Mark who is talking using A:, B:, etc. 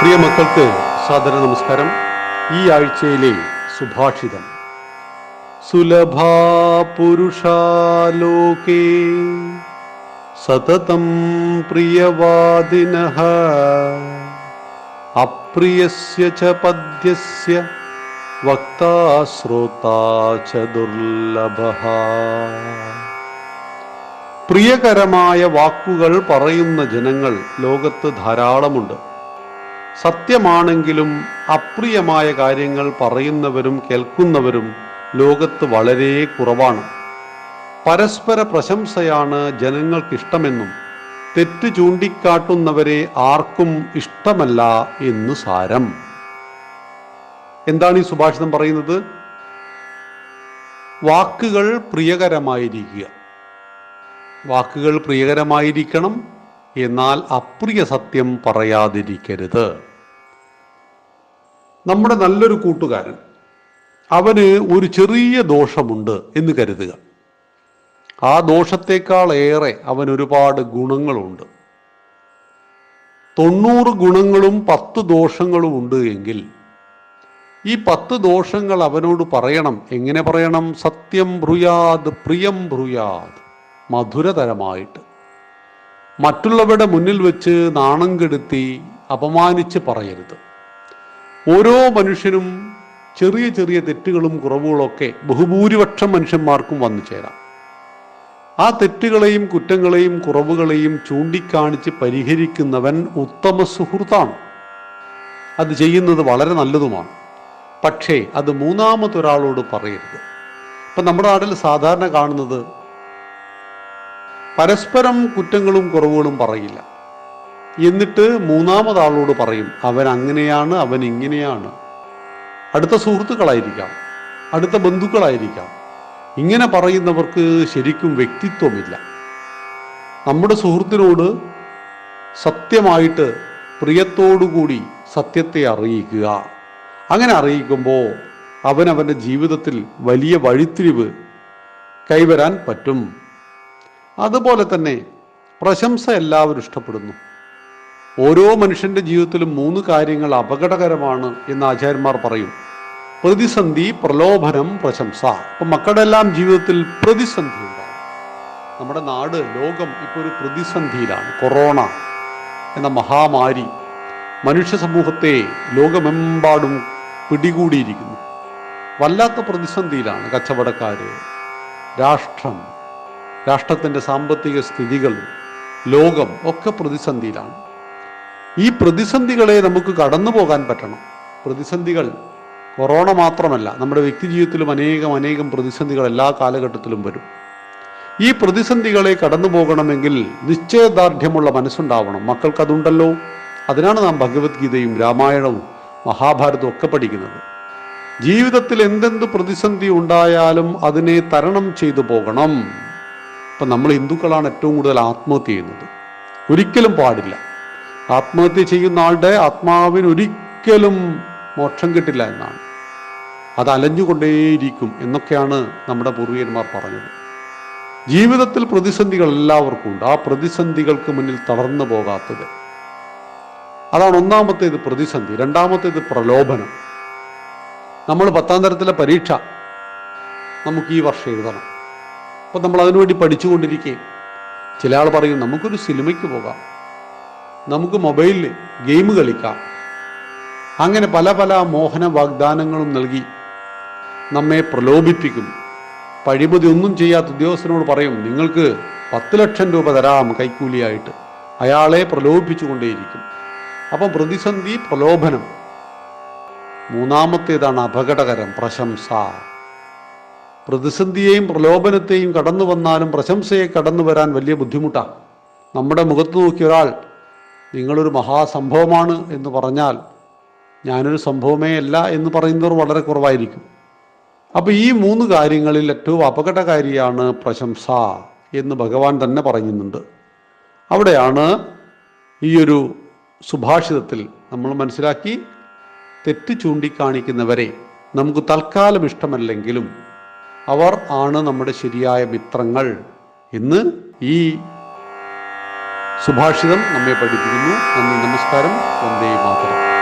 A: പ്രിയ മക്കൾക്ക് സാദര നമസ്കാരം. ഈ ആഴ്ചയിലെ സുഭാഷിതം. സുലഭാ പുരുഷാലോകേ സതതം പ്രിയവാദിന. അപ്രിയസ്യ ച പദ്യസ്യ വക്താ ശ്രോതാ ച ദുർലഭഃ. പ്രിയകരമായ വാക്കുകൾ പറയുന്ന ജനങ്ങൾ ലോകത്ത് ധാരാളമുണ്ട്. സത്യമാണെങ്കിലും അപ്രിയമായ കാര്യങ്ങൾ പറയുന്നവരും കേൾക്കുന്നവരും ലോകത്ത് വളരെ കുറവാണ്. പരസ്പര പ്രശംസയാണ് ജനങ്ങൾക്കിഷ്ടമെന്നും തെറ്റ് ചൂണ്ടിക്കാട്ടുന്നവരെ ആർക്കും ഇഷ്ടമല്ല എന്നു സാരം. എന്താണ് ഈ സുഭാഷിതം പറയുന്നത്? വാക്കുകൾ പ്രിയകരമായിരിക്കുക. വാക്കുകൾ പ്രിയകരമായിരിക്കണം എന്നാൽ അപ്രിയ സത്യം പറയാതിരിക്കരുത്. നമ്മുടെ നല്ലൊരു കൂട്ടുകാരൻ. അവന് ഒരു ചെറിയ ദോഷമുണ്ട് എന്ന് കരുതുക. ആ ദോഷത്തേക്കാൾ ഏറെ അവൻ ഒരുപാട് ഗുണങ്ങളുണ്ട്. തൊണ്ണൂറ് ഗുണങ്ങളും പത്ത് ദോഷങ്ങളും ഉണ്ട് എങ്കിൽ ഈ പത്ത് ദോഷങ്ങൾ അവനോട് പറയണം. എങ്ങനെ പറയണം? സത്യം ഭ്രുയാത് പ്രിയം ഭ്രുയാത് മധുരതരമായിട്ട്. മറ്റുള്ളവരുടെ മുന്നിൽ വെച്ച് നാണം കെടുത്തി അപമാനിച്ച് പറയരുത്. ഓരോ മനുഷ്യനും ചെറിയ ചെറിയ തെറ്റുകളും കുറവുകളൊക്കെ ബഹുഭൂരിപക്ഷം മനുഷ്യന്മാർക്കും വന്നു ചേരാം. ആ തെറ്റുകളെയും കുറ്റങ്ങളെയും കുറവുകളെയും ചൂണ്ടിക്കാണിച്ച് പരിഹരിക്കുന്നവൻ ഉത്തമ സുഹൃത്താണ്. അത് ചെയ്യുന്നത് വളരെ നല്ലതുമാണ്. പക്ഷേ അത് മൂന്നാമതൊരാളോട് പറയരുത്. ഇപ്പം നമ്മുടെ നാട്ടിൽ സാധാരണ കാണുന്നത് പരസ്പരം കുറ്റങ്ങളും കുറവുകളും പറയില്ല. എന്നിട്ട് മൂന്നാമതാളോട് പറയും അവൻ അങ്ങനെയാണ് അവൻ ഇങ്ങനെയാണ് അടുത്ത സുഹൃത്തുക്കളായിരിക്കാം അടുത്ത ബന്ധുക്കളായിരിക്കാം. ഇങ്ങനെ പറയുന്നവർക്ക് ശരിക്കും വ്യക്തിത്വമില്ല. നമ്മുടെ സുഹൃത്തിനോട് സത്യമായിട്ട് പ്രിയത്തോടുകൂടി സത്യത്തെ അറിയിക്കുക. അങ്ങനെ അറിയിക്കുമ്പോൾ അവൻ അവന്റെ ജീവിതത്തിൽ വലിയ വഴിത്തിരിവ് കൈവരാൻ പറ്റും. അതുപോലെ തന്നെ പ്രശംസ എല്ലാവരും ഇഷ്ടപ്പെടുന്നു. ഓരോ മനുഷ്യന്റെ ജീവിതത്തിലും മൂന്ന് കാര്യങ്ങൾ അപകടകരമാണ് എന്ന് ആചാര്യന്മാർ പറയും. പ്രതിസന്ധി പ്രലോഭനം പ്രശംസ. അപ്പൊ മക്കളുടെ എല്ലാം ജീവിതത്തിൽ പ്രതിസന്ധി ഉണ്ടാകും. നമ്മുടെ നാട് ലോകം ഇപ്പോൾ ഒരു പ്രതിസന്ധിയിലാണ്. കൊറോണ എന്ന മഹാമാരി മനുഷ്യ സമൂഹത്തെ ലോകമെമ്പാടും പിടികൂടിയിരിക്കുന്നു. വല്ലാത്ത പ്രതിസന്ധിയിലാണ് കച്ചവടക്കാര് രാഷ്ട്രം രാഷ്ട്രത്തിന്റെ സാമ്പത്തിക സ്ഥിതികൾ ലോകം ഒക്കെ പ്രതിസന്ധിയിലാണ്. ഈ പ്രതിസന്ധികളെ നമുക്ക് കടന്നു പോകാൻ പറ്റണം. പ്രതിസന്ധികൾ കൊറോണ മാത്രമല്ല നമ്മുടെ വ്യക്തി ജീവിതത്തിലും അനേകം അനേകം പ്രതിസന്ധികൾ എല്ലാ കാലഘട്ടത്തിലും വരും. ഈ പ്രതിസന്ധികളെ കടന്നു പോകണമെങ്കിൽ നിശ്ചയദാർഢ്യമുള്ള മനസ്സുണ്ടാവണം. മക്കൾക്കതുണ്ടല്ലോ അതിനാണ് നാം ഭഗവത്ഗീതയും രാമായണവും മഹാഭാരതവും ഒക്കെ പഠിക്കുന്നത്. ജീവിതത്തിൽ എന്തെന്ത് പ്രതിസന്ധി ഉണ്ടായാലും അതിനെ തരണം ചെയ്തു പോകണം. ഇപ്പം നമ്മൾ ഹിന്ദുക്കളാണ് ഏറ്റവും കൂടുതൽ ആത്മഹത്യ ചെയ്യുന്നത്. ഒരിക്കലും പാടില്ല. ആത്മഹത്യ ചെയ്യുന്ന ആളുടെ ആത്മാവിന് ഒരിക്കലും മോക്ഷം കിട്ടില്ല എന്നാണ്. അത് അലഞ്ഞുകൊണ്ടേയിരിക്കും എന്നൊക്കെയാണ് നമ്മുടെ പൂർവികന്മാർ പറഞ്ഞത്. ജീവിതത്തിൽ പ്രതിസന്ധികൾ എല്ലാവർക്കും ഉണ്ട്. ആ പ്രതിസന്ധികൾക്ക് മുന്നിൽ തളർന്നു പോകാത്തത്. അതാണ് ഒന്നാമത്തേത് പ്രതിസന്ധി. രണ്ടാമത്തേത് പ്രലോഭനം. നമ്മൾ പത്താം തരത്തിലെ പരീക്ഷ നമുക്ക് ഈ വർഷം എഴുതണം. അപ്പം നമ്മൾ അതിനുവേണ്ടി പഠിച്ചുകൊണ്ടിരിക്കുകയും ചില ആൾ പറയും നമുക്കൊരു സിനിമയ്ക്ക് പോകാം. നമുക്ക് മൊബൈലിൽ ഗെയിം കളിക്കാം. അങ്ങനെ പല പല മോഹന വാഗ്ദാനങ്ങളും നൽകി നമ്മെ പ്രലോഭിപ്പിക്കും. പഴിമതി ഒന്നും ചെയ്യാത്ത ഉദ്യോഗസ്ഥനോട് പറയും നിങ്ങൾക്ക് പത്ത് ലക്ഷം രൂപ തരാം കൈക്കൂലിയായിട്ട്. അയാളെ പ്രലോഭിപ്പിച്ചുകൊണ്ടേയിരിക്കും. അപ്പം പ്രതിസന്ധി പ്രലോഭനം. മൂന്നാമത്തേതാണ് അപകടകരം പ്രശംസ. പ്രതിസന്ധിയെയും പ്രലോഭനത്തെയും കടന്നു വന്നാലും പ്രശംസയെ കടന്നു വരാൻ വലിയ ബുദ്ധിമുട്ടാണ് നമ്മുടെ മുഖത്ത് നോക്കി ഒരാൾ നിങ്ങളൊരു മഹാസംഭവമാണ് എന്ന് പറഞ്ഞാൽ ഞാനൊരു സംഭവമേ അല്ല എന്ന് പറയുന്നവർ വളരെ കുറവായിരിക്കും. അപ്പോൾ ഈ മൂന്ന് കാര്യങ്ങളിൽ ഏറ്റവും അപകടകാരിയാണ് പ്രശംസ എന്ന് ഭഗവാൻ തന്നെ പറയുന്നുണ്ട്. അവിടെയാണ് ഈ ഒരു സുഭാഷിതത്തിൽ നമ്മൾ മനസ്സിലാക്കി തെറ്റ് ചൂണ്ടിക്കാണിക്കുന്നവരെ നമുക്ക് തൽക്കാലം ഇഷ്ടമല്ലെങ്കിലും അവർ ആണ് നമ്മുടെ ശരിയായ മിത്രങ്ങൾ എന്ന് ഈ സുഭാഷിതം നമ്മെ പഠിപ്പിക്കുന്നു. നന്ദി നമസ്കാരം. വന്ദേ മാതരം.